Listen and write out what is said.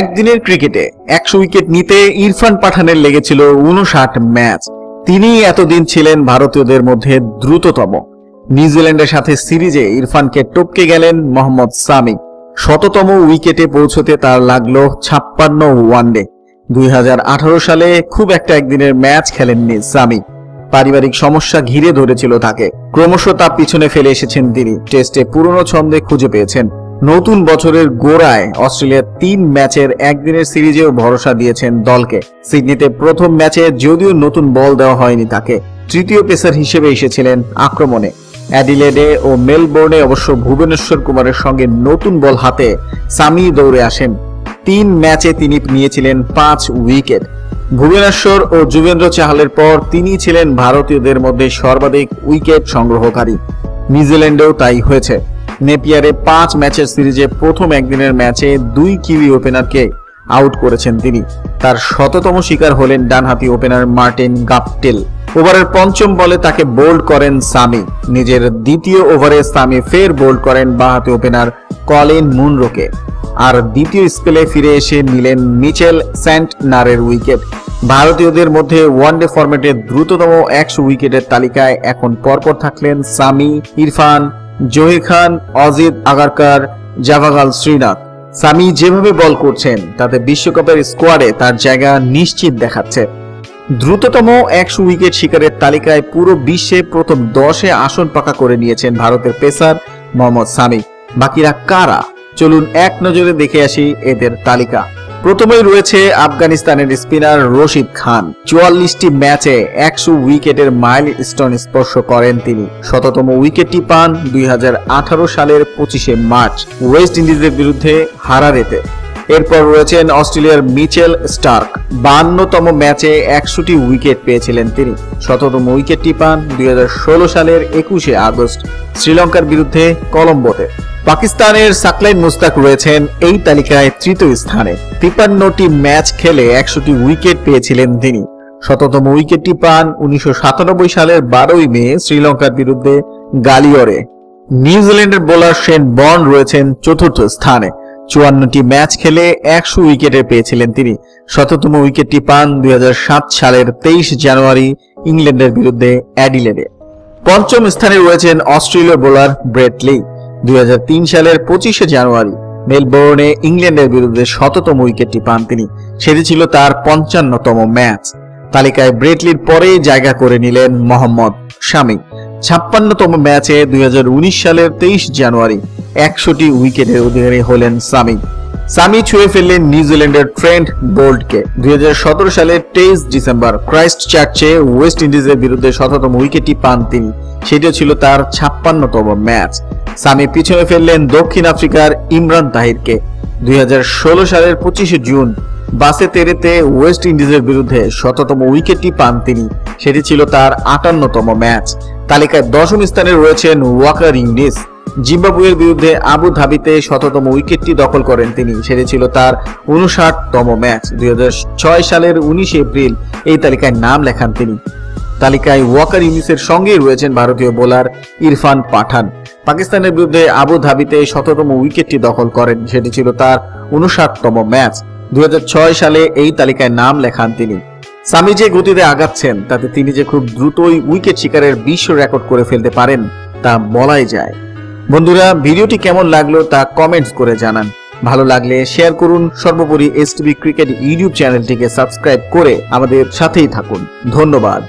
একদিনের ক্রিকেটে একশো উইকেট নিতে ইরফান পাঠানের লেগেছিল উনষাট ম্যাচ। তিনি এতদিন ছিলেন ভারতীয়দের মধ্যে দ্রুততম। নিউজিল্যান্ডের সাথে সিরিজে ইরফানকে টপকে গেলেন মোহাম্মদ সামি শততম উইকেটে পৌঁছতে তার লাগল ছাপ্পান্ন ওয়ানডে। দুই হাজার আঠারো সালে খুব একটা একদিনের ম্যাচ খেলেননি সামি পারিবারিক সমস্যা ঘিরে ধরেছিল তাকে। ক্রমশ তা পিছনে ফেলে এসেছেন তিনি। টেস্টে পুরনো ছন্দে খুঁজে পেয়েছেন। নতুন বছরের গোড়ায় অস্ট্রেলিয়ার তিন ম্যাচের একদিনের সিরিজেও ভরসা দিয়েছেন দলকে। সিডনিতে প্রথম ম্যাচে যদিও নতুন বল দেওয়া হয়নি তাকে, তৃতীয় পেসার হিসেবে এসেছিলেন আক্রমণে। অ্যাডিলেডে ও মেলবোর্নে অবশ্য ভুবনেশ্বর কুমারের সঙ্গে নতুন বল হাতে সামি দৌড়ে আসেন। তিন ম্যাচে তিনি নিয়েছিলেন পাঁচ উইকেট। ভুবনেশ্বর ও যুবেন্দ্র চাহালের পর তিনি ছিলেন ভারতীয়দের মধ্যে সর্বাধিক উইকেট সংগ্রহকারী। নিউজিল্যান্ডেও তাই হয়েছে। নেপিয়ারে পাঁচ ম্যাচের সিরিজে প্রথম একদিনের ম্যাচে দুই কিউই ওপেনারকে আউট করেছেন তিনি। তার শততম শিকার হলেন ডানহাতি ওপেনার মার্টিন গাপটেল। ওভারের পঞ্চম বলে তাকে বোল্ড করেন সামি। নিজের দ্বিতীয় ওভারে সামি ফের বোল্ড করেন বাঁহাতি ওপেনার কলিন মুনরোকে। আর দ্বিতীয় স্পেলে ফিরে এসে নিলেন মিচেল সেন্ট নারের উইকেট। ভারতীয়দের মধ্যে ওয়ানডে ফরম্যাটে দ্রুততম একশো উইকেটের তালিকায় এখন পরপর থাকলেন সামি, ইরফান জহির খান, অজিত আগারকার জাভাগাল শ্রীনাথ। সামি যেভাবে বল করছেন, তাতে বিশ্বকাপের স্কোয়াডে তার জায়গা নিশ্চিত দেখাচ্ছে। দ্রুততম একশো উইকেট শিকারের তালিকায় পুরো বিশ্বে প্রথম দশে আসন পাকা করে নিয়েছেন ভারতের পেসার মোহাম্মদ সামি। বাকিরা কারা? চলুন এক নজরে দেখে আসি এদের তালিকা। প্রথমেই রয়েছে আফগানিস্তানের স্পিনার রশিদ খান। চুয়াল্লিশটি ম্যাচে একশো উইকেটের মাইল স্টোন স্পর্শ করেন তিনি। শততম উইকেটটি পান দুই হাজার আঠারো সালের পঁচিশে মার্চ ওয়েস্ট ইন্ডিজের বিরুদ্ধে হারারেতে। এরপর রয়েছেন অস্ট্রেলিয়ার মিচেল স্টার্ক। বান্নতম ম্যাচে একশোটি উইকেট পেয়েছিলেন তিনি। শততম উইকেটটি পান দুই হাজার ষোলো সালের একুশে আগস্ট শ্রীলঙ্কার বিরুদ্ধে কলম্বোতে। পাকিস্তানের সাকলাইন মুস্তাক রয়েছেন এই তালিকায় তৃতীয় স্থানে। তিপান্নটি ম্যাচ খেলে একশোটি উইকেট পেয়েছিলেন তিনি। শততম উইকেটটি পান উনিশশো সাতানব্বই সালের বারোই মে শ্রীলঙ্কার বিরুদ্ধে গালিয়রে। নিউজিল্যান্ডের বোলার শেন বন্ড রয়েছেন চতুর্থ স্থানে। চুয়ান্নটি ম্যাচ খেলে একশো উইকেটে পেয়েছিলেন তিনি। শততম উইকেটটি পান দুই হাজার সাত সালের তেইশ জানুয়ারি ইংল্যান্ডের বিরুদ্ধে অ্যাডিলেডে। পঞ্চম স্থানে রয়েছেন অস্ট্রেলীয় বোলার ব্রেট লি। দুই সালের পঁচিশে জানুয়ারি, মেলবোর্নে ইংল্যান্ডের বিরুদ্ধে শততম উইকেটটি পান তিনি। সেটি ছিল তার পঞ্চান্নতম ম্যাচ। তালিকায় ব্রেটলির পরে জায়গা করে নিলেন মোহাম্মদ শামি ছাপ্পান্নতম ম্যাচে দুই হাজার উনিশ সালের তেইশ জানুয়ারি, একশোটি উইকেটের অধিকারী হলেন সামি সামি ছুঁয়ে ফেললেন নিউজিল্যান্ডের ট্রেন্ট বোল্টকে দুই সালের তেইশ ডিসেম্বর ক্রাইস্ট চার্চে ওয়েস্ট ইন্ডিজের বিরুদ্ধে শততম উইকেটটি পান তিনি। সেটা ছিল তার ছাপ্পান্নতম ম্যাচ। সামি পিছনে ফেললেন দক্ষিণ আফ্রিকার ইমরান তাহিরকে। দুই হাজার ষোলো সালের পঁচিশে জুন বাসে তেরেতে ওয়েস্ট ইন্ডিজের বিরুদ্ধে শততম উইকেটটি পান তিনি। সেটি ছিল তার আটান্নতম ম্যাচ। তালিকায় দশম স্থানে রয়েছেন ওয়াকার ইংলিশ। জিম্বাবুয়ের বিরুদ্ধে আবু ধাবিতে শততম উইকেটটি দখল করেন তিনি। সেটি ছিল তার উনষাটতম ম্যাচ। দুই হাজার ছয় সালের উনিশে এপ্রিল এই তালিকায় নাম লেখান তিনি। তালিকায় ওয়াকার ইউনিসের সঙ্গেই রয়েছেন ভারতীয় বোলার ইরফান পাঠান। পাকিস্তানের বিরুদ্ধে আবু ধাবিতে শততম উইকেটটি দখল করেন। সেটি ছিল তার উনষাটতম ম্যাচ। দুই হাজার ছয় সালে এই তালিকায় নাম লেখান তিনি। সামি যে গতিতে আগাচ্ছেন, তাতে তিনি যে খুব দ্রুতই উইকেট শিকারের বিশ্ব রেকর্ড করে ফেলতে পারেন, তা বলাই যায়। বন্ধুরা, ভিডিওটি কেমন লাগল তা কমেন্টস করে জানান। ভালো লাগলে শেয়ার করুন, সর্বোপরি এস ক্রিকেট ইউটিউব চ্যানেলটিকে সাবস্ক্রাইব করে আমাদের সাথেই থাকুন। ধন্যবাদ।